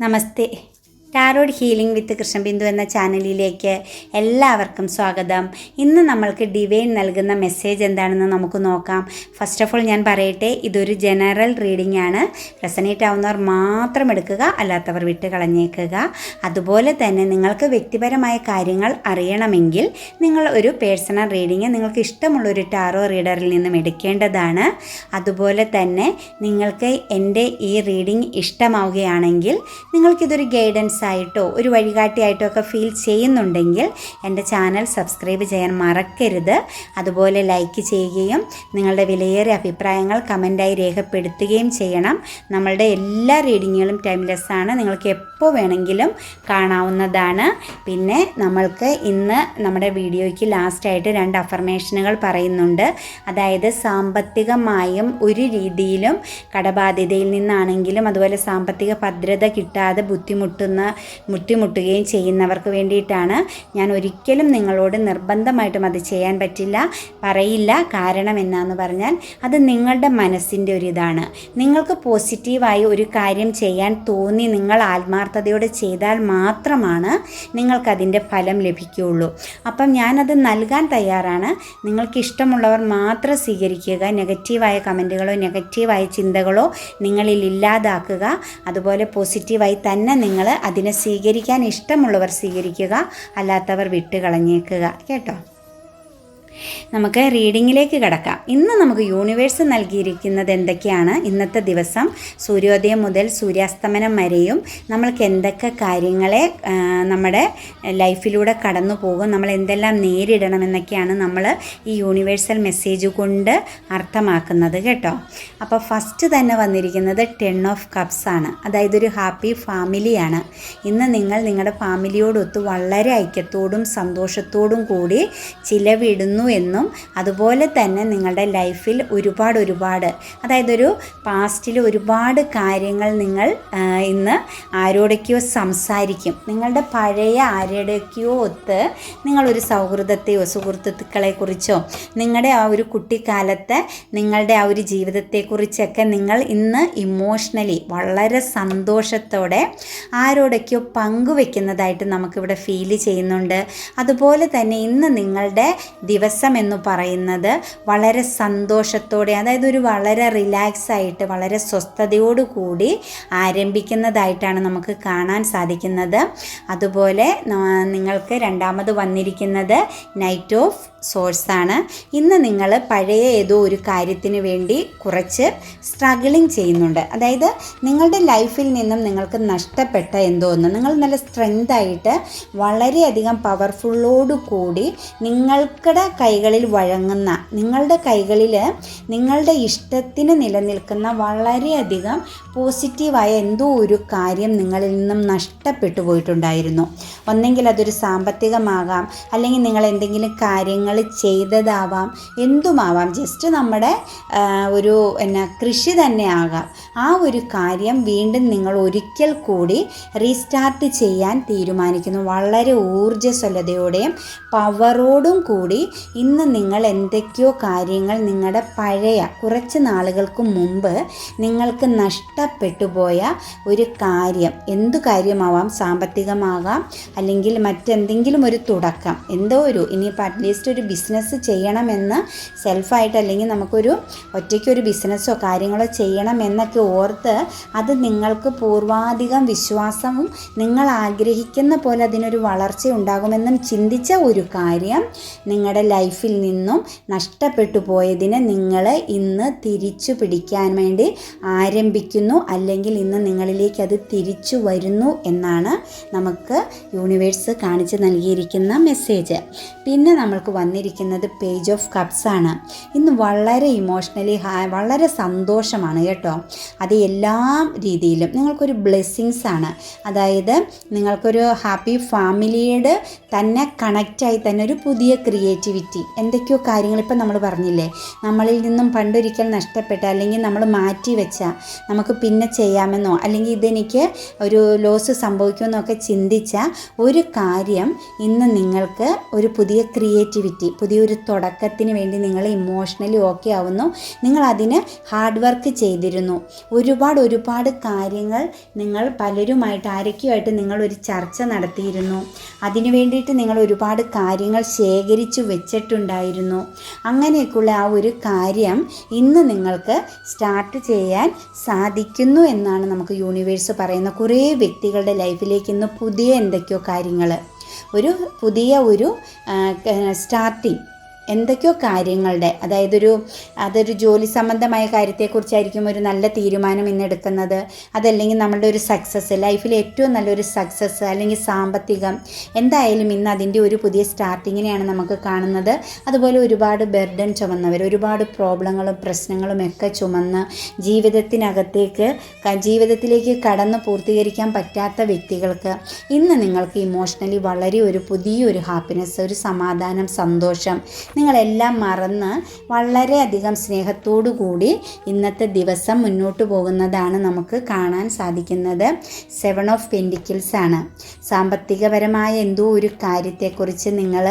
నమస్తే. Tarot healing വിത്ത് കൃഷ്ണബിന്ദു എന്ന ചാനലിലേക്ക് എല്ലാവർക്കും സ്വാഗതം. ഇന്ന് നമ്മൾക്ക് ഡിവൈൻ നൽകുന്ന മെസ്സേജ് എന്താണെന്ന് നമുക്ക് നോക്കാം. ഫസ്റ്റ് ഓഫ് ഓൾ ഞാൻ പറയട്ടെ ഇതൊരു ജനറൽ റീഡിംഗ് ആണ്. റെസനേറ്റ് ആവുന്നവർ മാത്രം എടുക്കുക അല്ലാത്തവർ വിട്ട് കളഞ്ഞേക്കുക അതുപോലെ തന്നെ നിങ്ങൾക്ക് വ്യക്തിപരമായ കാര്യങ്ങൾ അറിയണമെങ്കിൽ നിങ്ങൾ ഒരു പേഴ്സണൽ റീഡിംഗ് നിങ്ങൾക്ക് ഇഷ്ടമുള്ള ഒരു ടാറോ റീഡറിൽ നിന്നും എടുക്കേണ്ടതാണ്. അതുപോലെ തന്നെ നിങ്ങൾക്ക് എന്റെ ഈ റീഡിംഗ് ഇഷ്ടമാവുകയാണെങ്കിൽ നിങ്ങൾക്കിതൊരു ഗൈഡൻസ് ആയിട്ടോ ഒരു വഴികാട്ടിയായിട്ടോ ഒക്കെ ഫീൽ ചെയ്യുന്നുണ്ടെങ്കിൽ എന്റെ ചാനൽ സബ്സ്ക്രൈബ് ചെയ്യാൻ മറക്കരുത്. അതുപോലെ ലൈക്ക് ചെയ്യുകയും നിങ്ങളുടെ വിലയേറിയ അഭിപ്രായങ്ങൾ കമന്റായി രേഖപ്പെടുത്തുകയും ചെയ്യണം. നമ്മളുടെ എല്ലാ റീഡിങ്ങുകളും ടൈംലെസ് ആണ്. നിങ്ങൾക്ക് എപ്പോൾ വേണമെങ്കിലും കാണാവുന്നതാണ്. പിന്നെ നമ്മൾക്ക് ഇന്ന് നമ്മുടെ വീഡിയോയ്ക്ക് ലാസ്റ്റായിട്ട് രണ്ട് അഫർമേഷനുകൾ പറയുന്നുണ്ട്. അതായത് സാമ്പത്തികമായും ഒരു രീതിയിലും കടബാധ്യതയിൽ നിന്നാണെങ്കിലും അതുപോലെ സാമ്പത്തിക ഭദ്രത കിട്ടാതെ ബുദ്ധിമുട്ടുന്ന ബുദ്ധിമുട്ടുകയും ചെയ്യുന്നവർക്ക് വേണ്ടിയിട്ടാണ്. ഞാൻ ഒരിക്കലും നിങ്ങളോട് നിർബന്ധമായിട്ടും അത് ചെയ്യാൻ പറ്റില്ല പറയില്ല. കാരണം എന്നാന്ന് പറഞ്ഞാൽ അത് നിങ്ങളുടെ മനസ്സിന്റെ ഒരു ഇതാണ് നിങ്ങൾക്ക് പോസിറ്റീവായി ഒരു കാര്യം ചെയ്യാൻ തോന്നി നിങ്ങൾ ആത്മാർത്ഥതയോടെ ചെയ്താൽ മാത്രമാണ് നിങ്ങൾക്കതിന്റെ ഫലം ലഭിക്കുകയുള്ളൂ. അപ്പം ഞാനത് നൽകാൻ തയ്യാറാണ്. നിങ്ങൾക്ക് ഇഷ്ടമുള്ളവർ മാത്രം സ്വീകരിക്കുക. നെഗറ്റീവായ കമന്റുകളോ നെഗറ്റീവായ ചിന്തകളോ നിങ്ങളിൽ ഇല്ലാതാക്കുക. അതുപോലെ പോസിറ്റീവായി തന്നെ നിങ്ങൾ അതിനെ സ്വീകരിക്കാൻ ഇഷ്ടമുള്ളവർ സ്വീകരിക്കുക. അല്ലാത്തവർ വിട്ടുകളഞ്ഞേക്കുക. കേട്ടോ? നമുക്ക് റീഡിങ്ങിലേക്ക് കിടക്കാം. ഇന്ന് നമുക്ക് യൂണിവേഴ്സ് നൽകിയിരിക്കുന്നത് എന്തൊക്കെയാണ്? ഇന്നത്തെ ദിവസം സൂര്യോദയം മുതൽ സൂര്യാസ്തമനം വരെയും നമ്മൾക്ക് എന്തൊക്കെ കാര്യങ്ങളെ നമ്മുടെ ലൈഫിലൂടെ കടന്നു പോകും നമ്മൾ എന്തെല്ലാം നേരിടണമെന്നൊക്കെയാണ് നമ്മൾ ഈ യൂണിവേഴ്സൽ മെസ്സേജ് കൊണ്ട് അർത്ഥമാക്കുന്നത് കേട്ടോ. അപ്പോൾ ഫസ്റ്റ് തന്നെ വന്നിരിക്കുന്നത് ടെൻ ഓഫ് കപ്സ് ആണ്. അതായത് ഒരു ഹാപ്പി ഫാമിലിയാണ് ഇന്ന് നിങ്ങൾ നിങ്ങളുടെ ഫാമിലിയോടൊത്ത് വളരെ ഐക്യത്തോടും സന്തോഷത്തോടും കൂടി ചിലവിടുന്നു എന്നും അതുപോലെ തന്നെ നിങ്ങളുടെ ലൈഫിൽ ഒരുപാട് ഒരുപാട് അതായത് ഒരു പാസ്റ്റിൽ ഒരുപാട് കാര്യങ്ങൾ നിങ്ങൾ ഇന്ന് ആരോടൊക്കെയോ സംസാരിക്കും. നിങ്ങളുടെ പഴയ ആരുടെയൊക്കെയോ ഒത്ത് നിങ്ങളൊരു സൗഹൃദത്തെയോ സുഹൃത്തുക്കളെക്കുറിച്ചോ നിങ്ങളുടെ ആ ഒരു കുട്ടിക്കാലത്തെ നിങ്ങളുടെ ആ ഒരു ജീവിതത്തെക്കുറിച്ചൊക്കെ നിങ്ങൾ ഇന്ന് ഇമോഷണലി വളരെ സന്തോഷത്തോടെ ആരോടൊക്കെയോ പങ്കുവെക്കുന്നതായിട്ട് നമുക്കിവിടെ ഫീൽ ചെയ്യുന്നുണ്ട്. അതുപോലെ തന്നെ ഇന്ന് നിങ്ങളുടെ ദിവസം എന്ന് പറയുന്നത് വളരെ സന്തോഷത്തോടെ അതായത് ഒരു വളരെ റിലാക്സ് ആയിട്ട് വളരെ സ്വസ്ഥതയോടു കൂടി ആരംഭിക്കുന്നതായിട്ടാണ് നമുക്ക് കാണാൻ സാധിക്കുന്നത്. അതുപോലെ നിങ്ങൾക്ക് രണ്ടാമത് വന്നിരിക്കുന്നത് നൈറ്റ് ഓഫ് സോഴ്സാണ് ഇന്ന് നിങ്ങൾ പഴയ ഏതോ ഒരു കാര്യത്തിന് വേണ്ടി കുറച്ച് സ്ട്രഗിളിങ് ചെയ്യുന്നുണ്ട്. അതായത് നിങ്ങളുടെ ലൈഫിൽ നിന്നും നിങ്ങൾക്ക് നഷ്ടപ്പെട്ട എന്തോ ഒന്ന് നിങ്ങൾ നല്ല സ്ട്രെങ്ത് ആയിട്ട് വളരെയധികം പവർഫുള്ളോടു കൂടി നിങ്ങൾക്കുടെ കൈകളിൽ വഴങ്ങുന്ന നിങ്ങളുടെ കൈകളിൽ നിങ്ങളുടെ ഇഷ്ടത്തിന് നിലനിൽക്കുന്ന വളരെയധികം പോസിറ്റീവായ എന്തോ ഒരു കാര്യം നിങ്ങളിൽ നിന്നും നഷ്ടപ്പെട്ടു പോയിട്ടുണ്ടായിരുന്നു. ഒന്നെങ്കിൽ അതൊരു സാമ്പത്തികമാകാം അല്ലെങ്കിൽ നിങ്ങൾ എന്തെങ്കിലും കാര്യങ്ങൾ ചെയ്തതാവാം എന്തുമാവാം. ജസ്റ്റ് നമ്മുടെ ഒരു എന്നാ കൃഷി തന്നെ ആകാം. ആ ഒരു കാര്യം വീണ്ടും നിങ്ങൾ ഒരിക്കൽ കൂടി റീസ്റ്റാർട്ട് ചെയ്യാൻ തീരുമാനിക്കുന്നു. വളരെ ഊർജസ്വലതയോടെയും പവറോടും കൂടി ഇന്ന് നിങ്ങൾ എന്തൊക്കെയോ കാര്യങ്ങൾ നിങ്ങളുടെ പഴയ കുറച്ച് നാളുകൾക്ക് മുമ്പ് നിങ്ങൾക്ക് നഷ്ടപ്പെട്ടു പോയ ഒരു കാര്യം. എന്തു കാര്യമാവാം? സാമ്പത്തികമാകാം അല്ലെങ്കിൽ മറ്റെന്തെങ്കിലും ഒരു തുടക്കം. എന്തോ ഒരു ഇനിയിപ്പോൾ അറ്റ്ലീസ്റ്റ് ഒരു ബിസിനസ് ചെയ്യണമെന്ന് സെൽഫായിട്ട് അല്ലെങ്കിൽ നമുക്കൊരു ഒറ്റയ്ക്കൊരു ബിസിനസ്സോ കാര്യങ്ങളോ ചെയ്യണം എന്നൊക്കെ ഓർത്ത് അത് നിങ്ങൾക്ക് പൂർവാധികം വിശ്വാസവും നിങ്ങൾ ആഗ്രഹിക്കുന്ന പോലെ അതിനൊരു വളർച്ച ഉണ്ടാകുമെന്നും ചിന്തിച്ച ഒരു കാര്യം നിങ്ങളുടെ ലൈഫിൽ നിന്നും നഷ്ടപ്പെട്ടു പോയതിനെ നിങ്ങൾ ഇന്ന് തിരിച്ചു പിടിക്കാൻ വേണ്ടി ആരംഭിക്കുന്നു. അല്ലെങ്കിൽ ഇന്ന് നിങ്ങളിലേക്ക് അത് തിരിച്ചു വരുന്നു എന്നാണ് നമുക്ക് യൂണിവേഴ്സ് കാണിച്ച് നൽകിയിരിക്കുന്ന മെസ്സേജ്. പിന്നെ നമ്മൾക്ക് വന്നിരിക്കുന്നത് പേജ് ഓഫ് കപ്സ് ആണ്. ഇന്ന് വളരെ ഇമോഷണലി വളരെ സന്തോഷമാണ് കേട്ടോ. അത് എല്ലാ രീതിയിലും നിങ്ങൾക്കൊരു ബ്ലെസ്സിങ്സ് ആണ്. അതായത് നിങ്ങൾക്കൊരു ഹാപ്പി ഫാമിലിയുടെ തന്നെ കണക്റ്റായി തന്നെ ഒരു പുതിയ ക്രിയേറ്റിവിറ്റി എന്തൊക്കെയോ കാര്യങ്ങൾ ഇപ്പം നമ്മൾ പറഞ്ഞില്ലേ? നമ്മളിൽ നിന്നും പണ്ടൊരിക്കൽ നഷ്ടപ്പെട്ട അല്ലെങ്കിൽ നമ്മൾ മാറ്റി വെച്ച നമുക്ക് പിന്നെ ചെയ്യാമെന്നോ അല്ലെങ്കിൽ ഇതെനിക്ക് ഒരു ലോസ് സംഭവിക്കുമെന്നോ ഒക്കെ ചിന്തിച്ച ഒരു കാര്യം ഇന്ന് നിങ്ങൾക്ക് ഒരു പുതിയ ക്രിയേറ്റിവിറ്റി പുതിയൊരു തുടക്കത്തിന് വേണ്ടി നിങ്ങൾ ഇമോഷണലി ഓക്കെ ആവുന്നു. നിങ്ങൾ അതിന് ഹാർഡ് വർക്ക് ചെയ്തിരുന്നു. ഒരുപാട് ഒരുപാട് കാര്യങ്ങൾ നിങ്ങൾ പലരുമായിട്ട് ആരൊക്കെയുമായിട്ട് നിങ്ങൾ ഒരു ചർച്ച നടത്തിയിരുന്നു. അതിനു വേണ്ടിയിട്ട് നിങ്ങൾ ഒരുപാട് കാര്യങ്ങൾ ശേഖരിച്ചു വെച്ചിട്ടുണ്ടായിരുന്നു. അങ്ങനെയൊക്കെയുള്ള ആ ഒരു കാര്യം ഇന്ന് നിങ്ങൾക്ക് സ്റ്റാർട്ട് ചെയ്യാൻ സാധിക്കുന്നു എന്നാണ് നമുക്ക് യൂണിവേഴ്സ് പറയുന്ന കുറേ വ്യക്തികളുടെ ലൈഫിലേക്ക് ഇന്ന് പുതിയ എന്തൊക്കെയോ കാര്യങ്ങൾ ഒരു പുതിയ ഒരു സ്റ്റാർട്ടിങ് എന്തൊക്കെയോ കാര്യങ്ങളുടെ അതായത് ഒരു അതൊരു ജോലി സംബന്ധമായ കാര്യത്തെക്കുറിച്ചായിരിക്കും ഒരു നല്ല തീരുമാനം ഇന്ന് എടുക്കുന്നത്. അതല്ലെങ്കിൽ നമ്മളുടെ ഒരു സക്സസ് ലൈഫിൽ ഏറ്റവും നല്ലൊരു സക്സസ് അല്ലെങ്കിൽ സാമ്പത്തികം എന്തായാലും ഇന്ന് അതിന്റെ ഒരു പുതിയ സ്റ്റാർട്ടിങ്ങിനെയാണ് നമുക്ക് കാണുന്നത്. അതുപോലെ ഒരുപാട് ബെർഡൻ ചുമന്നവർ ഒരുപാട് പ്രോബ്ലങ്ങളും പ്രശ്നങ്ങളും ഒക്കെ ചുമന്ന് ജീവിതത്തിനകത്തേക്ക് ജീവിതത്തിലേക്ക് കടന്ന് പൂർത്തീകരിക്കാൻ പറ്റാത്ത വ്യക്തികൾക്ക് ഇന്ന് നിങ്ങൾക്ക് ഇമോഷണലി വളരെ ഒരു പുതിയൊരു ഹാപ്പിനെസ് ഒരു സമാധാനം സന്തോഷം നിങ്ങളെല്ലാം മറന്ന് വളരെയധികം സ്നേഹത്തോടു കൂടി ഇന്നത്തെ ദിവസം മുന്നോട്ട് പോകുന്നതാണ് നമുക്ക് കാണാൻ സാധിക്കുന്നത്. സെവൻ ഓഫ് പെൻഡിക്കിൾസ് ആണ്. സാമ്പത്തികപരമായ എന്തോ ഒരു കാര്യത്തെക്കുറിച്ച് നിങ്ങൾ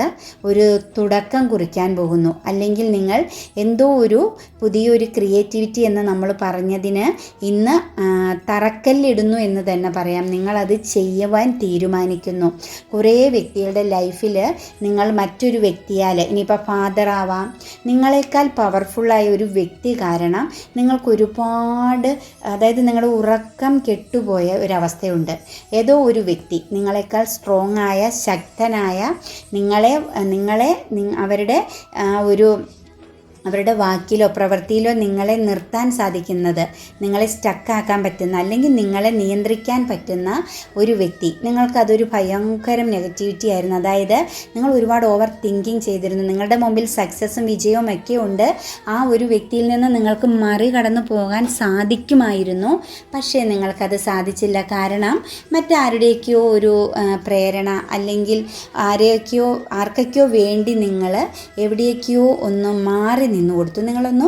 ഒരു തുടക്കം കുറിക്കാൻ പോകുന്നു. അല്ലെങ്കിൽ നിങ്ങൾ എന്തോ ഒരു പുതിയൊരു ക്രിയേറ്റിവിറ്റി എന്ന് നമ്മൾ പറഞ്ഞതിന് ഇന്ന് തറക്കല്ലിടുന്നു എന്ന് തന്നെ പറയാം. നിങ്ങളത് ചെയ്യുവാൻ തീരുമാനിക്കുന്നു. കുറേ വ്യക്തികളുടെ ലൈഫിൽ നിങ്ങൾ മറ്റൊരു വ്യക്തിയാൽ ഇനിയിപ്പോൾ ഫാദർ ആവാം നിങ്ങളെക്കാൾ പവർഫുള്ളായ ഒരു വ്യക്തി കാരണം നിങ്ങൾക്ക് ഒരുപാട് അതായത് നിങ്ങളുടെ ഉറക്കം കെട്ടുപോയ ഒരവസ്ഥയുണ്ട്. ഏതോ ഒരു വ്യക്തി നിങ്ങളെക്കാൾ സ്ട്രോങ് ആയ ശക്തനായ നിങ്ങളെ നിങ്ങളെ അവരുടെ ഒരു അവരുടെ വാക്കിലോ പ്രവൃത്തിയിലോ നിങ്ങളെ നിർത്താൻ സാധിക്കുന്നത് നിങ്ങളെ സ്റ്റക്കാക്കാൻ പറ്റുന്ന അല്ലെങ്കിൽ നിങ്ങളെ നിയന്ത്രിക്കാൻ പറ്റുന്ന ഒരു വ്യക്തി. നിങ്ങൾക്കതൊരു ഭയങ്കരം നെഗറ്റിവിറ്റി ആയിരുന്നു. അതായത് നിങ്ങൾ ഒരുപാട് ഓവർ തിങ്കിങ് ചെയ്തിരുന്നു. നിങ്ങളുടെ മുമ്പിൽ സക്സസും വിജയവും ഒക്കെ ഉണ്ട്. ആ ഒരു വ്യക്തിയിൽ നിന്ന് നിങ്ങൾക്ക് മറികടന്നു പോകാൻ സാധിക്കുമായിരുന്നു. പക്ഷേ നിങ്ങൾക്കത് സാധിച്ചില്ല. കാരണം മറ്റാരുടെയൊക്കെയോ ഒരു പ്രേരണ അല്ലെങ്കിൽ ആരെയൊക്കെയോ ആർക്കൊക്കെയോ വേണ്ടി നിങ്ങൾ എവിടെയൊക്കെയോ ഒന്ന് മാറി നിന്നു കൊടുത്തു നിങ്ങളൊന്നു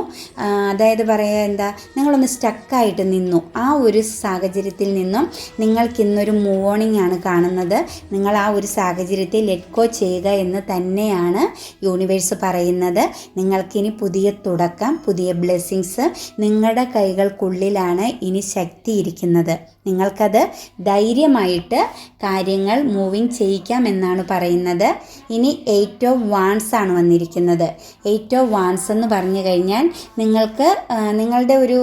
അതായത് പറയുക എന്താ നിങ്ങളൊന്ന് സ്റ്റക്കായിട്ട് നിന്നു. ആ ഒരു സാഹചര്യത്തിൽ നിന്നും നിങ്ങൾക്കിന്നൊരു മൂവോണിംഗ് ആണ് കാണുന്നത്. നിങ്ങൾ ആ ഒരു സാഹചര്യത്തെ ലെറ്റ് ഗോ ചെയ്യുക എന്ന് തന്നെയാണ് യൂണിവേഴ്സ് പറയുന്നത്. നിങ്ങൾക്കിനി പുതിയ തുടക്കം പുതിയ ബ്ലെസ്സിങ്സ് നിങ്ങളുടെ കൈകൾക്കുള്ളിലാണ് ഇനി ശക്തി ഇരിക്കുന്നത്. നിങ്ങൾക്കത് ധൈര്യമായിട്ട് കാര്യങ്ങൾ മൂവിങ് ചെയ്യിക്കാം എന്നാണ് പറയുന്നത്. ഇനി എയ്റ്റ് ഓഫ് വാൺസ് ആണ് വന്നിരിക്കുന്നത്. എയ്റ്റ് ഓഫ് വാൺസ് എന്ന് പറഞ്ഞു കഴിഞ്ഞാൽ നിങ്ങൾക്ക് നിങ്ങളുടെ ഒരു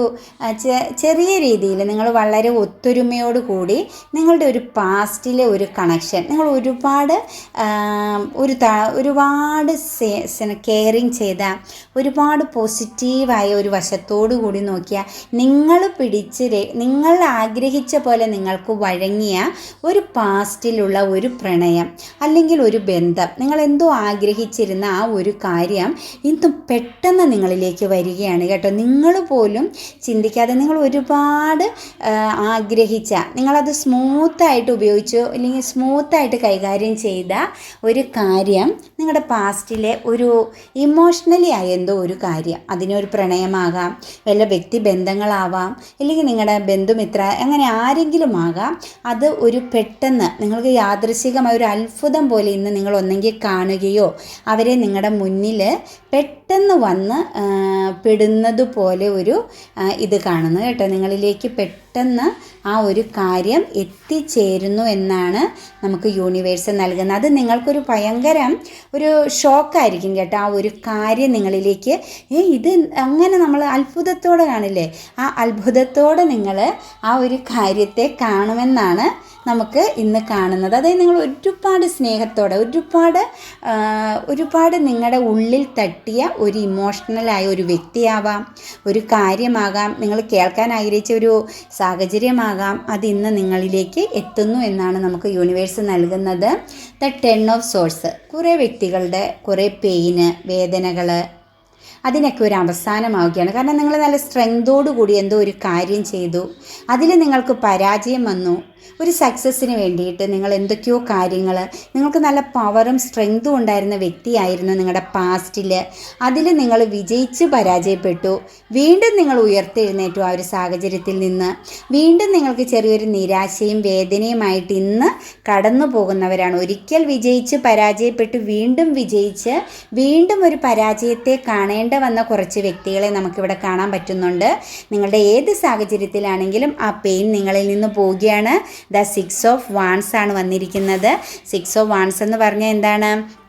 ചെറിയ രീതിയിൽ നിങ്ങൾ വളരെ ഒത്തൊരുമയോട് കൂടി നിങ്ങളുടെ ഒരു പാസ്റ്റിലെ ഒരു കണക്ഷൻ നിങ്ങൾ ഒരുപാട് ഒരു ഒരുപാട് കെയറിങ് ചെയ്ത ഒരുപാട് പോസിറ്റീവായ ഒരു വശത്തോടു കൂടി നോക്കിയ നിങ്ങൾ പിടിച്ച് നിങ്ങൾ ആഗ്രഹിച്ച പോലെ നിങ്ങൾക്ക് വഴങ്ങിയ ഒരു പാസ്റ്റിലുള്ള ഒരു പ്രണയം അല്ലെങ്കിൽ ഒരു ബന്ധം. നിങ്ങൾ എന്തോ ആഗ്രഹിച്ചിരുന്ന ആ ഒരു കാര്യം ഇന്ന് പെട്ടെന്ന് നിങ്ങളിലേക്ക് വരികയാണ് കേട്ടോ. നിങ്ങൾ പോലും ചിന്തിക്കാതെ നിങ്ങൾ ഒരുപാട് ആഗ്രഹിച്ച നിങ്ങളത് സ്മൂത്തായിട്ട് ഉപയോഗിച്ചു അല്ലെങ്കിൽ സ്മൂത്തായിട്ട് കൈകാര്യം ചെയ്ത ഒരു കാര്യം നിങ്ങളുടെ പാസ്റ്റിലെ ഒരു ഇമോഷണലി ആയ എന്തോ ഒരു കാര്യം. അതിനൊരു പ്രണയമാകാം വല്ല വ്യക്തി ബന്ധങ്ങളാവാം അല്ലെങ്കിൽ നിങ്ങളുടെ ബന്ധുമിത്ര അങ്ങനെ ആരെങ്കിലും ആകാം അത് ഒരു പെട്ടെന്ന് നിങ്ങൾക്ക് യാദൃശികമായ ഒരു അത്ഭുതം പോലെ ഇന്ന് നിങ്ങൾ ഒന്നെങ്കിൽ കാണുകയോ അവരെ നിങ്ങളുടെ മുന്നിൽ പെട്ടെന്ന് വന്ന് പെടുന്നത് പോലെ ഒരു ഇത് കാണുന്നു കേട്ടോ. നിങ്ങളിലേക്ക് പെട്ടെന്ന് ആ ഒരു കാര്യം എത്തിച്ചേരുന്നു എന്നാണ് നമുക്ക് യൂണിവേഴ്സ് നൽകുന്നത്. അത് നിങ്ങൾക്കൊരു ഭയങ്കരം ഒരു ഷോക്കായിരിക്കും കേട്ടോ. ആ ഒരു കാര്യം നിങ്ങളിലേക്ക് ഏ ഇത് അങ്ങനെ നമ്മൾ അത്ഭുതത്തോടെ കാണില്ലേ? ആ അത്ഭുതത്തോടെ നിങ്ങൾ ആ ഒരു കാര്യത്തെ കാണുമെന്നാണ് നമുക്ക് ഇന്ന് കാണുന്നത്. അതായത് നിങ്ങൾ ഒരുപാട് സ്നേഹത്തോടെ ഒരുപാട് ഒരുപാട് നിങ്ങളുടെ ഉള്ളിൽ തട്ടിയ ഒരു ഇമോഷണലായ ഒരു വ്യക്തിയാവാം ഒരു കാര്യമാകാം നിങ്ങൾ കേൾക്കാൻ ആഗ്രഹിച്ച ഒരു സാഹചര്യമാകാം അത് ഇന്ന് നിങ്ങളിലേക്ക് എത്തുന്നു എന്നാണ് നമുക്ക് യൂണിവേഴ്സ് നൽകുന്നത്. ദ ടെൺ ഓഫ് സോഴ്സ് കുറേ വ്യക്തികളുടെ കുറേ പെയിന് വേദനകൾ അതിനൊക്കെ ഒരു അവസാനമാവുകയാണ്. കാരണം നിങ്ങൾ നല്ല സ്ട്രെങ്തോടു കൂടി എന്തോ ഒരു കാര്യം ചെയ്തു. അതിൽ നിങ്ങൾക്ക് പരാജയം വന്നു. ഒരു സക്സസ്സിന് വേണ്ടിയിട്ട് നിങ്ങൾ എന്തൊക്കെയോ കാര്യങ്ങൾ നിങ്ങൾക്ക് നല്ല പവറും സ്ട്രെങ്തും ഉണ്ടായിരുന്ന വ്യക്തിയായിരുന്നു നിങ്ങളുടെ പാസ്റ്റിൽ അതിൽ നിങ്ങൾ വിജയിച്ച് പരാജയപ്പെട്ടു. വീണ്ടും നിങ്ങൾ ഉയർത്തെഴുന്നേറ്റു ആ ഒരു സാഹചര്യത്തിൽ നിന്ന്. വീണ്ടും നിങ്ങൾക്ക് ചെറിയൊരു നിരാശയും വേദനയുമായിട്ട് ഇന്ന് കടന്നു പോകുന്നവരാണ്. ഒരിക്കൽ വിജയിച്ച് പരാജയപ്പെട്ടു വീണ്ടും വിജയിച്ച് വീണ്ടും ഒരു പരാജയത്തെ കാണേണ്ട വന്ന കുറച്ച് വ്യക്തികളെ നമുക്കിവിടെ കാണാൻ പറ്റുന്നുണ്ട്. നിങ്ങളുടെ ഏത് സാഹചര്യത്തിലാണെങ്കിലും ആ പെയിൻ നിങ്ങളിൽ നിന്ന് പോവുകയാണ്. ദ സിക്സ് ഓഫ് വാൺസ് ആണ് വന്നിരിക്കുന്നത്. സിക്സ് ഓഫ് വാൺസ് എന്ന് പറഞ്ഞാൽ എന്താണ്?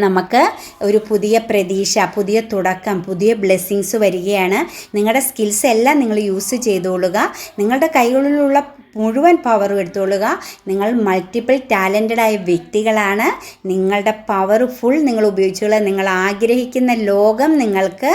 നമുക്ക് ഒരു പുതിയ പ്രതീക്ഷ പുതിയ തുടക്കം പുതിയ ബ്ലെസ്സിങ്സ് വരികയാണ്. നിങ്ങളുടെ സ്കിൽസ് എല്ലാം നിങ്ങൾ യൂസ് ചെയ്തോളുക. നിങ്ങളുടെ കൈകളിലുള്ള മുഴുവൻ പവറും എടുത്തുകൊള്ളുക. നിങ്ങൾ മൾട്ടിപ്പിൾ ടാലന്റഡ് ആയ വ്യക്തികളാണ്. നിങ്ങളുടെ പവർ ഫുൾ നിങ്ങൾ ഉപയോഗിച്ചുള്ള നിങ്ങൾ ആഗ്രഹിക്കുന്ന ലോകം നിങ്ങൾക്ക്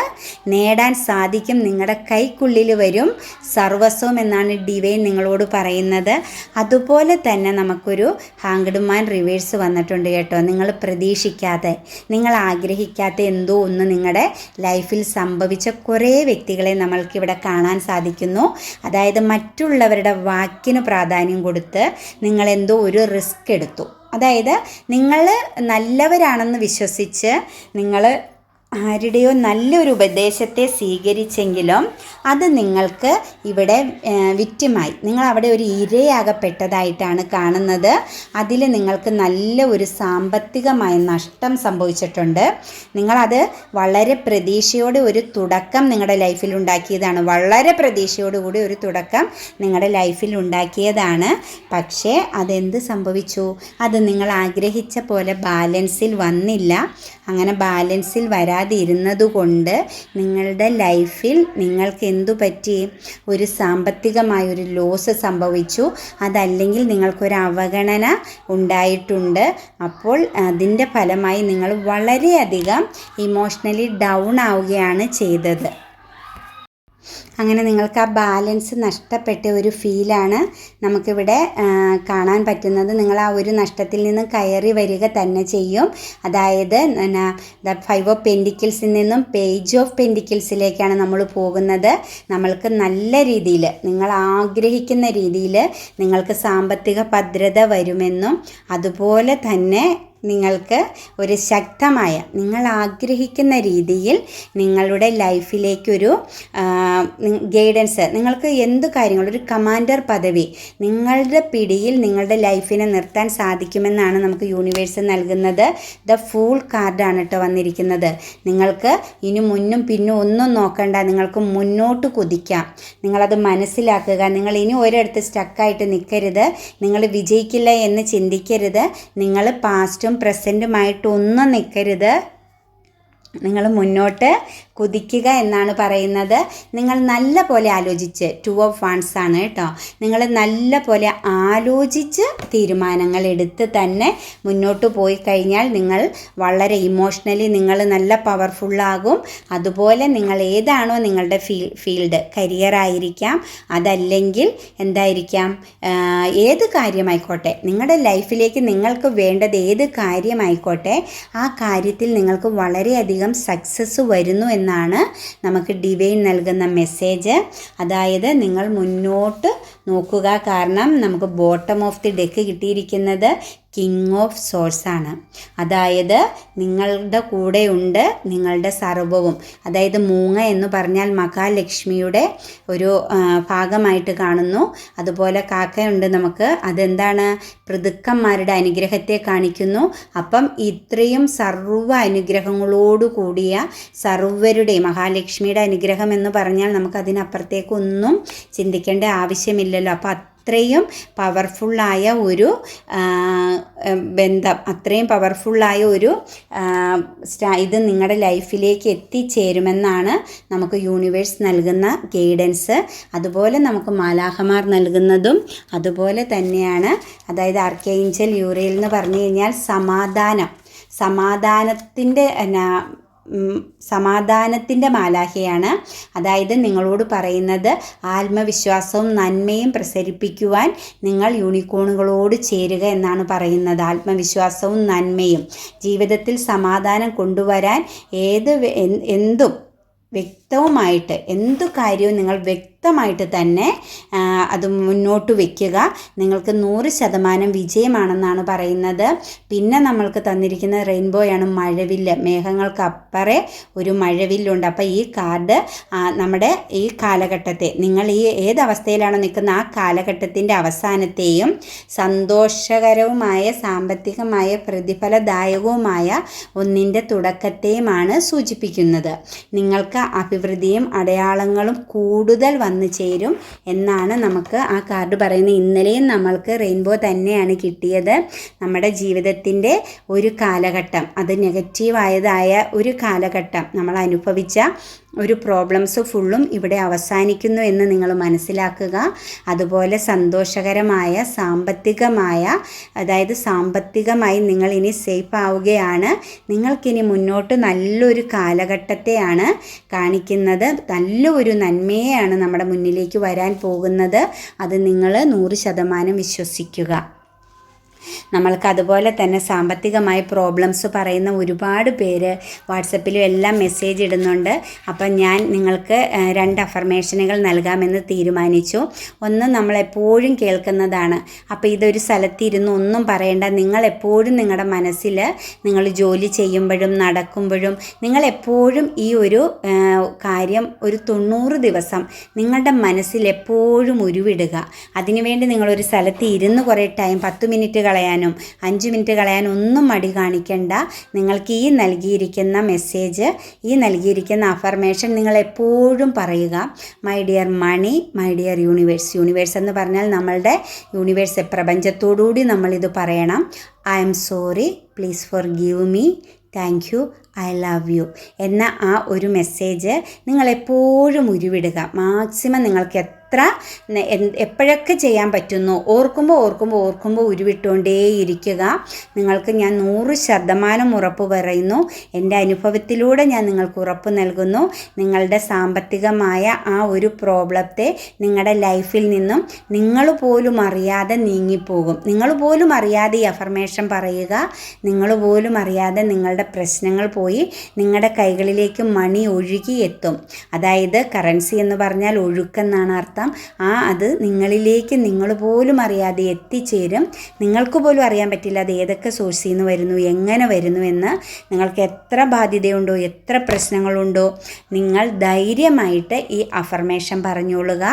നേടാൻ സാധിക്കും. നിങ്ങളുടെ കൈക്കുള്ളിൽ വരും. സർവസ്വം എന്നാണ് ഡിവൈൻ നിങ്ങളോട് പറയുന്നത്. അതുപോലെ തന്നെ നമുക്കൊരു ഹാങ്ക്ഡുമാൻ റിവേഴ്സ് വന്നിട്ടുണ്ട് കേട്ടോ. നിങ്ങൾ പ്രതീക്ഷിക്കാതെ നിങ്ങൾ ആഗ്രഹിക്കാത്ത എന്തോ ഒന്ന് നിങ്ങളുടെ ലൈഫിൽ സംഭവിച്ച കുറേ വ്യക്തികളെ നമ്മൾക്കിവിടെ കാണാൻ സാധിക്കുന്നു. അതായത് മറ്റുള്ളവരുടെ വാക്യത്തിന് പ്രാധാന്യം കൊടുത്ത് നിങ്ങൾ എന്തോ ഒരു റിസ്ക് എടുത്തു. അതായത് നിങ്ങൾ നല്ലവരാണെന്ന് വിശ്വസിച്ച് നിങ്ങൾ ആരുടെയോ നല്ലൊരു ഉപദേശത്തെ സ്വീകരിച്ചെങ്കിലും അത് നിങ്ങൾക്ക് ഇവിടെ വിറ്റുമായി. നിങ്ങൾ അവിടെ ഒരു ഇരയാകപ്പെട്ടതായിട്ടാണ് കാണുന്നത്. അതിൽ നിങ്ങൾക്ക് നല്ല ഒരു സാമ്പത്തികമായ നഷ്ടം സംഭവിച്ചിട്ടുണ്ട്. നിങ്ങളത് വളരെ പ്രതീക്ഷയോടെ ഒരു തുടക്കം നിങ്ങളുടെ ലൈഫിൽ ഉണ്ടാക്കിയതാണ്. വളരെ പ്രതീക്ഷയോടുകൂടി ഒരു തുടക്കം നിങ്ങളുടെ ലൈഫിൽ ഉണ്ടാക്കിയതാണ്. പക്ഷേ അതെന്ത് സംഭവിച്ചു? അത് നിങ്ങൾ ആഗ്രഹിച്ച പോലെ ബാലൻസിൽ വന്നില്ല. അങ്ങനെ ബാലൻസിൽ വരാതിരുന്നത് ഇരുന്നതുകൊണ്ട് നിങ്ങളുടെ ലൈഫിൽ നിങ്ങൾക്ക് എന്തു പറ്റി? ഒരു സാമ്പത്തികമായൊരു ലോസ് സംഭവിച്ചു. അതല്ലെങ്കിൽ നിങ്ങൾക്കൊരു അവഗണന ഉണ്ടായിട്ടുണ്ട്. അപ്പോൾ അതിന്റെ ഫലമായി നിങ്ങൾ വളരെയധികം ഇമോഷണലി ഡൗൺ ആവുകയാണ് ചെയ്തത്. അങ്ങനെ നിങ്ങൾക്ക് ആ ബാലൻസ് നഷ്ടപ്പെട്ട ഒരു ഫീലാണ് നമുക്കിവിടെ കാണാൻ പറ്റുന്നത്. നിങ്ങൾ ആ ഒരു നഷ്ടത്തിൽ നിന്ന് കയറി വരിക തന്നെ ചെയ്യും. അതായത് ദ ഫൈവ് ഓഫ് പെൻഡിക്കിൾസിൽ നിന്നും പേജ് ഓഫ് പെൻഡിക്കിൾസിലേക്കാണ് നമ്മൾ പോകുന്നത്. നമ്മൾക്ക് നല്ല രീതിയിൽ നിങ്ങൾ ആഗ്രഹിക്കുന്ന രീതിയിൽ നിങ്ങൾക്ക് സാമ്പത്തിക ഭദ്രത വരുമെന്നും അതുപോലെ തന്നെ നിങ്ങൾക്ക് ഒരു ശക്തമായ നിങ്ങൾ ആഗ്രഹിക്കുന്ന രീതിയിൽ നിങ്ങളുടെ ലൈഫിലേക്കൊരു ഗൈഡൻസ് നിങ്ങൾക്ക് എന്ത് കാര്യങ്ങൾ ഒരു കമാൻഡർ പദവി നിങ്ങളുടെ പിടിയിൽ നിങ്ങളുടെ ലൈഫിനെ നിർത്താൻ സാധിക്കുമെന്നാണ് നമുക്ക് യൂണിവേഴ്സ് നൽകുന്നത്. ദ ഫൂൾ കാർഡാണ് കേട്ടോ വന്നിരിക്കുന്നത്. നിങ്ങൾക്ക് ഇനി മുന്നും പിന്നും ഒന്നും നോക്കണ്ട നിങ്ങൾക്ക് മുന്നോട്ട് കുതിക്കാം. നിങ്ങളത് മനസ്സിലാക്കുക. നിങ്ങൾ ഇനി ഒരിടത്ത് സ്റ്റക്കായിട്ട് നിൽക്കരുത്. നിങ്ങൾ വിജയിക്കില്ല എന്ന് ചിന്തിക്കരുത്. നിങ്ങൾ പാസ്റ്റും പ്രസന്റുമായിട്ടൊന്നും നിൽക്കരുത് നിങ്ങൾ മുന്നോട്ട് കുതിക്കുക എന്നാണ് പറയുന്നത്. നിങ്ങൾ നല്ല പോലെ ആലോചിച്ച് ടു ഓഫ് വൺസ് ആണ് കേട്ടോ നിങ്ങൾ നല്ല പോലെ ആലോചിച്ച് തീരുമാനങ്ങൾ എടുത്ത് തന്നെ മുന്നോട്ട് പോയി കഴിഞ്ഞാൽ നിങ്ങൾ വളരെ ഇമോഷണലി നിങ്ങൾ നല്ല പവർഫുള്ളാകും അതുപോലെ നിങ്ങൾ ഏതാണോ നിങ്ങളുടെ ഫീ ഫീൽഡ് കരിയർ ആയിരിക്കാം. അതല്ലെങ്കിൽ എന്തായിരിക്കാം? ഏത് കാര്യമായിക്കോട്ടെ നിങ്ങളുടെ ലൈഫിലേക്ക് നിങ്ങൾക്ക് വേണ്ടത് ഏത് കാര്യമായിക്കോട്ടെ ആ കാര്യത്തിൽ നിങ്ങൾക്ക് വളരെയധികം സക്സസ് വരുന്നു എന്നാണ് നമുക്ക് ഡിവൈൻ നൽകുന്ന മെസ്സേജ് അതായത് നിങ്ങൾ മുന്നോട്ട് നോക്കുക. കാരണം നമുക്ക് ബോട്ടം ഓഫ് ദി ഡെക്ക് കിട്ടിയിരിക്കുന്നത് കിങ് ഓഫ് സോഴ്സ് ആണ്. അതായത് നിങ്ങളുടെ കൂടെയുണ്ട് നിങ്ങളുടെ സർവവും. അതായത് മൂങ്ങ എന്ന് പറഞ്ഞാൽ മഹാലക്ഷ്മിയുടെ ഒരു ഭാഗമായിട്ട് കാണുന്നു. അതുപോലെ കാക്കയുണ്ട് നമുക്ക്. അതെന്താണ്? പൃതുക്കന്മാരുടെ അനുഗ്രഹത്തെ കാണിക്കുന്നു. അപ്പം ഇത്രയും സർവ അനുഗ്രഹങ്ങളോടു കൂടിയ സർവരുടെ മഹാലക്ഷ്മിയുടെ അനുഗ്രഹം എന്ന് പറഞ്ഞാൽ നമുക്ക് അതിനപ്പുറത്തേക്കൊന്നും ചിന്തിക്കേണ്ട ആവശ്യമില്ലല്ലോ. അപ്പോൾ അത്രയും പവർഫുള്ളായ ഒരു ബന്ധം അത്രയും പവർഫുള്ളായ ഒരു ഇത് നിങ്ങളുടെ ലൈഫിലേക്ക് എത്തിച്ചേരുമെന്നാണ് നമുക്ക് യൂണിവേഴ്സ് നൽകുന്ന ഗൈഡൻസ് അതുപോലെ നമുക്ക് മാലാഹമാർ നൽകുന്നതും അതുപോലെ തന്നെയാണ്. അതായത് ആർക്കേഞ്ചൽ യൂറിയൽ എന്ന് പറഞ്ഞു കഴിഞ്ഞാൽ സമാധാനം. സമാധാനത്തിന്റെ എന്നാ സമാധാനത്തിന്റെ മാലാഹയാണ് അതായത് നിങ്ങളോട് പറയുന്നത് ആത്മവിശ്വാസവും നന്മയും പ്രസരിപ്പിക്കുവാൻ നിങ്ങൾ യൂണിക്കോണുകളോട് ചേരുക എന്നാണ് പറയുന്നത്. ആത്മവിശ്വാസവും നന്മയും. ജീവിതത്തിൽ സമാധാനം കൊണ്ടുവരാൻ ഏത് എന്തും വ്യക്തി വ്യക്തവുമായിട്ട് എന്തു കാര്യവും നിങ്ങൾ വ്യക്തമായിട്ട് തന്നെ അത് മുന്നോട്ട് വയ്ക്കുക നിങ്ങൾക്ക് നൂറ് ശതമാനം വിജയമാണെന്നാണ് പറയുന്നത്. പിന്നെ നമ്മൾക്ക് തന്നിരിക്കുന്ന റെയിൻബോയാണ് മഴവില്ല്. മേഘങ്ങൾക്ക് അപ്പറെ ഒരു മഴവില്ലുണ്ട്. അപ്പോൾ ഈ കാർഡ് നമ്മുടെ ഈ കാലഘട്ടത്തെ നിങ്ങൾ ഈ ഏതവസ്ഥയിലാണോ നിൽക്കുന്ന ആ കാലഘട്ടത്തിന്റെ അവസാനത്തെയും സന്തോഷകരവുമായ സാമ്പത്തികമായ പ്രതിഫലദായകവുമായ ഒന്നിന്റെ തുടക്കത്തെയുമാണ് സൂചിപ്പിക്കുന്നത്. നിങ്ങൾക്ക് അഭിവൃദ്ധിയും അടയാളങ്ങളും കൂടുതൽ വന്നു ചേരും എന്നാണ് നമുക്ക് ആ കാർഡ് പറയുന്നത്. ഇന്നലെയും നമ്മൾക്ക് റെയിൻബോ തന്നെയാണ് കിട്ടിയത്. നമ്മുടെ ജീവിതത്തിന്റെ ഒരു കാലഘട്ടം അത് നെഗറ്റീവായതായ ഒരു കാലഘട്ടം നമ്മൾ അനുഭവിച്ച ഒരു പ്രോബ്ലംസ് ഫുള്ളും ഇവിടെ അവസാനിക്കുന്നു എന്ന് നിങ്ങൾ മനസ്സിലാക്കുക. അതുപോലെ സന്തോഷകരമായ സാമ്പത്തികമായ അതായത് സാമ്പത്തികമായി നിങ്ങൾ ഇനി സേഫ് ആവുകയാണ്. നിങ്ങൾക്കിനി മുന്നോട്ട് നല്ലൊരു കാലഘട്ടത്തെയാണ് കാണിക്കുന്നത്. നല്ല ഒരു നന്മയെയാണ് നമ്മുടെ മുന്നിലേക്ക് വരാൻ പോകുന്നത്. അത് നിങ്ങൾ നൂറ് ശതമാനം വിശ്വസിക്കുക. നമ്മൾക്ക് അതുപോലെ തന്നെ സാമ്പത്തികമായ പ്രോബ്ലംസ് പറയുന്ന ഒരുപാട് പേര് വാട്സപ്പിലും എല്ലാം മെസ്സേജ് ഇടുന്നുണ്ട്. അപ്പം ഞാൻ നിങ്ങൾക്ക് രണ്ട് അഫർമേഷനുകൾ നൽകാമെന്ന് തീരുമാനിച്ചു. ഒന്ന് നമ്മളെപ്പോഴും കേൾക്കുന്നതാണ്. അപ്പോൾ ഇതൊരു സ്ഥലത്തിരുന്ന് ഒന്നും പറയേണ്ട. നിങ്ങൾ എപ്പോഴും നിങ്ങളുടെ മനസ്സിൽ നിങ്ങൾ ജോലി ചെയ്യുമ്പോഴും നടക്കുമ്പോഴും നിങ്ങൾ എപ്പോഴും ഈ ഒരു കാര്യം ഒരു തൊണ്ണൂറ് ദിവസം നിങ്ങളുടെ മനസ്സിൽ എപ്പോഴും ഉരുവിടുക. അതിനുവേണ്ടി നിങ്ങളൊരു സ്ഥലത്ത് ഇരുന്ന് കുറേ ടൈം പത്ത് മിനിറ്റ് കളയാനും അഞ്ച് മിനിറ്റ് കളയാനും ഒന്നും മടി കാണിക്കേണ്ട. നിങ്ങൾക്ക് ഈ നൽകിയിരിക്കുന്ന മെസ്സേജ് ഈ നൽകിയിരിക്കുന്ന അഫർമേഷൻ നിങ്ങൾ എപ്പോഴും പറയുക. My dear money my dear universe universe എന്ന് പറഞ്ഞാൽ നമ്മളുടെ യൂണിവേഴ്സ് പ്രപഞ്ചത്തോടുകൂടി നമ്മളിത് പറയണം. I'm sorry please forgive me thank you I love you എന്ന ആ ഒരു മെസ്സേജ് നിങ്ങളെപ്പോഴും ഉരുവിടുക. മാക്സിമം നിങ്ങൾക്ക് എത്ര എപ്പോഴൊക്കെ ചെയ്യാൻ പറ്റുന്നു? ഓർക്കുമ്പോൾ ഓർക്കുമ്പോൾ ഓർക്കുമ്പോൾ ഉരുവിട്ടുകൊണ്ടേയിരിക്കുക. നിങ്ങൾക്ക് ഞാൻ നൂറ് ശതമാനം ഉറപ്പ് പറയുന്നു. എന്റെ അനുഭവത്തിലൂടെ ഞാൻ നിങ്ങൾക്ക് ഉറപ്പ് നൽകുന്നു. നിങ്ങളുടെ സാമ്പത്തികമായ ആ ഒരു പ്രോബ്ലത്തെ നിങ്ങളുടെ ലൈഫിൽ നിന്നും നിങ്ങൾ പോലും അറിയാതെ നീങ്ങിപ്പോകും. നിങ്ങൾ പോലും അറിയാതെ ഈ അഫർമേഷൻ പറയുക. നിങ്ങൾ പോലും അറിയാതെ നിങ്ങളുടെ പ്രശ്നങ്ങൾ പോയി നിങ്ങളുടെ കൈകളിലേക്ക് മണി ഒഴുകി എത്തും. അതായത് കറൻസി എന്ന് പറഞ്ഞാൽ ഒഴുക്കെന്നാണ് അർത്ഥം. ആ അത് നിങ്ങളിലേക്ക് നിങ്ങൾ പോലും അറിയാതെ എത്തിച്ചേരും. നിങ്ങൾക്ക് പോലും അറിയാൻ പറ്റില്ല അത് ഏതൊക്കെ സോഴ്സിൽ നിന്ന് വരുന്നു എങ്ങനെ വരുന്നു എന്ന്. നിങ്ങൾക്ക് എത്ര ബാധ്യതയുണ്ടോ എത്ര പ്രശ്നങ്ങളുണ്ടോ നിങ്ങൾ ധൈര്യമായിട്ട് ഈ affirmation പറഞ്ഞോളുക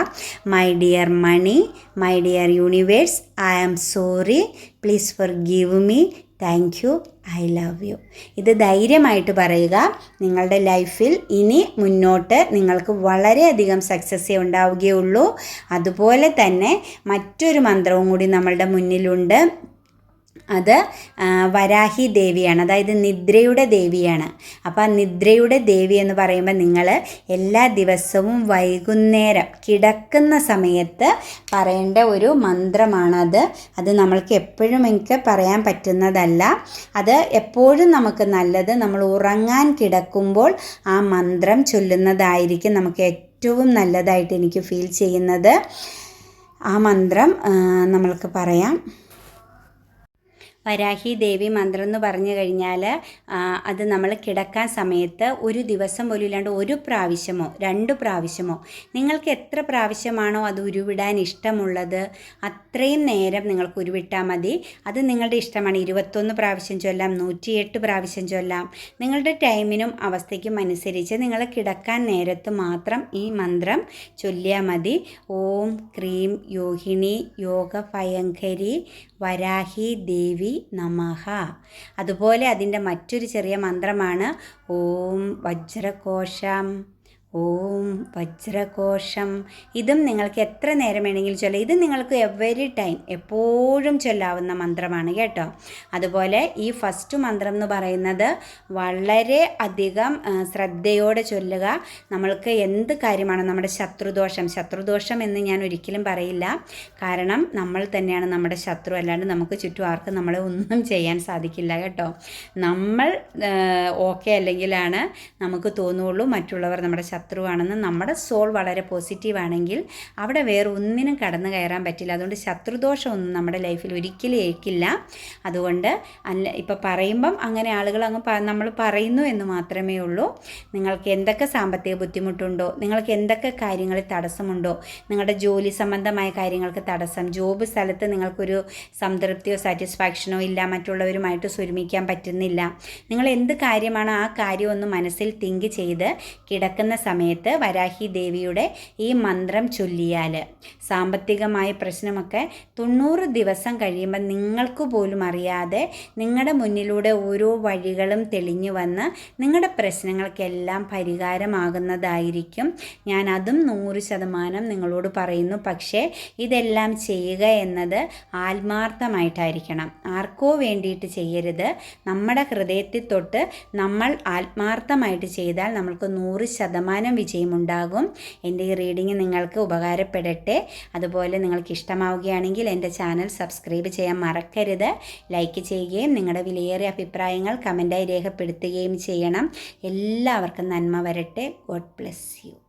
my dear money my dear universe I am sorry please forgive me thank you I love you ഇത് ധൈര്യമായിട്ട് പറയുക. നിങ്ങളുടെ ലൈഫിൽ ഇനി മുന്നോട്ട് നിങ്ങൾക്ക് വളരെയധികം സക്സസ്സേ ഉണ്ടാവുകയുള്ളൂ. അതുപോലെ തന്നെ മറ്റൊരു മന്ത്രവും കൂടി നമ്മളുടെ മുന്നിലുണ്ട്. അത് വരാഹി ദേവിയാണ്. അതായത് നിദ്രയുടെ ദേവിയാണ്. അപ്പോൾ നിദ്രയുടെ ദേവി എന്ന് പറയുമ്പോൾ നിങ്ങൾ എല്ലാ ദിവസവും വൈകുന്നേരം കിടക്കുന്ന സമയത്ത് പറയേണ്ട ഒരു മന്ത്രമാണത് അത്. നമ്മൾക്ക് എപ്പോഴും എനിക്ക് പറയാൻ പറ്റുന്നതല്ല. അത് എപ്പോഴും നമുക്ക് നല്ലത് നമ്മൾ ഉറങ്ങാൻ കിടക്കുമ്പോൾ ആ മന്ത്രം ചൊല്ലുന്നതായിരിക്കും നമുക്ക് ഏറ്റവും നല്ലതായിട്ട് എനിക്ക് ഫീൽ ചെയ്യുന്നത്. ആ മന്ത്രം നമ്മൾക്ക് പറയാം. വരാഹി ദേവി മന്ത്രം എന്ന് പറഞ്ഞു കഴിഞ്ഞാൽ അത് നമ്മൾ കിടക്കാൻ സമയത്ത് ഒരു ദിവസം പോലും ഇല്ലാണ്ട് ഒരു പ്രാവശ്യമോ രണ്ട് പ്രാവശ്യമോ നിങ്ങൾക്ക് എത്ര പ്രാവശ്യമാണോ അത് ഉരുവിടാൻ ഇഷ്ടമുള്ളത് അത്രയും നേരം നിങ്ങൾക്ക് ഉരുവിട്ടാൽ മതി. അത് നിങ്ങളുടെ ഇഷ്ടമാണ്. ഇരുപത്തൊന്ന് പ്രാവശ്യം ചൊല്ലാം നൂറ്റിയെട്ട് പ്രാവശ്യം ചൊല്ലാം. നിങ്ങളുടെ ടൈമിനും അവസ്ഥയ്ക്കും അനുസരിച്ച് നിങ്ങൾ കിടക്കാൻ നേരത്ത് മാത്രം ഈ മന്ത്രം ചൊല്ലിയാൽ മതി. ഓം ക്രീം യോഗിണി യോഗ ഭയങ്കരി വരാഹി ദേവി നമഃ അതുപോലെ അതിന്റെ മറ്റൊരു ചെറിയ മന്ത്രമാണ് ഓം വജ്രകോശം. ഓം വജ്രകോശം ഇതും നിങ്ങൾക്ക് എത്ര നേരം വേണമെങ്കിലും ചൊല്ലാം. ഇത് നിങ്ങൾക്ക് എവരി ടൈം എപ്പോഴും ചൊല്ലാവുന്ന മന്ത്രമാണ് കേട്ടോ. അതുപോലെ ഈ ഫസ്റ്റ് മന്ത്രം എന്ന് പറയുന്നത് വളരെ അധികം ശ്രദ്ധയോടെ ചൊല്ലുക. നമ്മൾക്ക് എന്ത് കാര്യമാണ് നമ്മുടെ ശത്രുദോഷം? ശത്രുദോഷം എന്ന് ഞാൻ ഒരിക്കലും പറയില്ല. കാരണം നമ്മൾ തന്നെയാണ് നമ്മുടെ ശത്രു. അല്ലാണ്ട് നമുക്ക് ചുറ്റും ആർക്കും നമ്മളെ ഒന്നും ചെയ്യാൻ സാധിക്കില്ല കേട്ടോ. നമ്മൾ ഓക്കെ അല്ലെങ്കിലാണ് നമുക്ക് തോന്നുള്ളൂ മറ്റുള്ളവർ നമ്മുടെ ശത്രു ശത്രുവാണെന്ന് നമ്മുടെ സോൾ വളരെ പോസിറ്റീവാണെങ്കിൽ അവിടെ വേറെ ഒന്നിനും കടന്നു കയറാൻ പറ്റില്ല. അതുകൊണ്ട് ശത്രുദോഷമൊന്നും നമ്മുടെ ലൈഫിൽ ഒരിക്കലും ഏൽക്കില്ല. അതുകൊണ്ട് അല്ല ഇപ്പോൾ പറയുമ്പം അങ്ങനെ ആളുകൾ അങ്ങ് നമ്മൾ പറയുന്നു എന്ന് മാത്രമേ ഉള്ളൂ. നിങ്ങൾക്ക് എന്തൊക്കെ സാമ്പത്തിക ബുദ്ധിമുട്ടുണ്ടോ? നിങ്ങൾക്ക് എന്തൊക്കെ കാര്യങ്ങളിൽ തടസ്സമുണ്ടോ? നിങ്ങളുടെ ജോലി സംബന്ധമായ കാര്യങ്ങൾക്ക് തടസ്സം ജോബ് സ്ഥലത്ത് നിങ്ങൾക്കൊരു സംതൃപ്തിയോ സാറ്റിസ്ഫാക്ഷനോ ഇല്ല മറ്റുള്ളവരുമായിട്ട് സ്വരുമിക്കാൻ പറ്റുന്നില്ല. നിങ്ങൾ എന്ത് കാര്യമാണോ ആ കാര്യം ഒന്ന് മനസ്സിൽ തിങ്ക് ചെയ്ത് കിടക്കുന്ന സമയത്ത് വരാഹി ദേവിയുടെ ഈ മന്ത്രം ചൊല്ലിയാൽ സാമ്പത്തികമായ പ്രശ്നമൊക്കെ തൊണ്ണൂറ് ദിവസം കഴിയുമ്പോൾ നിങ്ങൾക്ക് പോലും അറിയാതെ നിങ്ങളുടെ മുന്നിലൂടെ ഓരോ വഴികളും തെളിഞ്ഞു വന്ന് നിങ്ങളുടെ പ്രശ്നങ്ങൾക്കെല്ലാം പരിഹാരമാകുന്നതായിരിക്കും. ഞാൻ അതും നൂറ് ശതമാനം നിങ്ങളോട് പറയുന്നു. പക്ഷേ ഇതെല്ലാം ചെയ്യുക എന്നത് ആത്മാർത്ഥമായിട്ടായിരിക്കണം. ആർക്കോ വേണ്ടിയിട്ട് ചെയ്യരുത്. നമ്മുടെ ഹൃദയത്തിൽ തൊട്ട് നമ്മൾ ആത്മാർത്ഥമായിട്ട് ചെയ്താൽ നമ്മൾക്ക് നൂറ് ശതമാനം വിജയമുണ്ടാകും. എന്റെ ഈ റീഡിങ് നിങ്ങൾക്ക് ഉപകാരപ്പെടട്ടെ. അതുപോലെ നിങ്ങൾക്ക് ഇഷ്ടമാവുകയാണെങ്കിൽ എന്റെ ചാനൽ സബ്സ്ക്രൈബ് ചെയ്യാൻ മറക്കരുത്. ലൈക്ക് ചെയ്യുകയും നിങ്ങളുടെ വിലയേറിയ അഭിപ്രായങ്ങൾ കമന്റായി രേഖപ്പെടുത്തുകയും ചെയ്യണം. എല്ലാവർക്കും നന്മ വരട്ടെ. God bless you.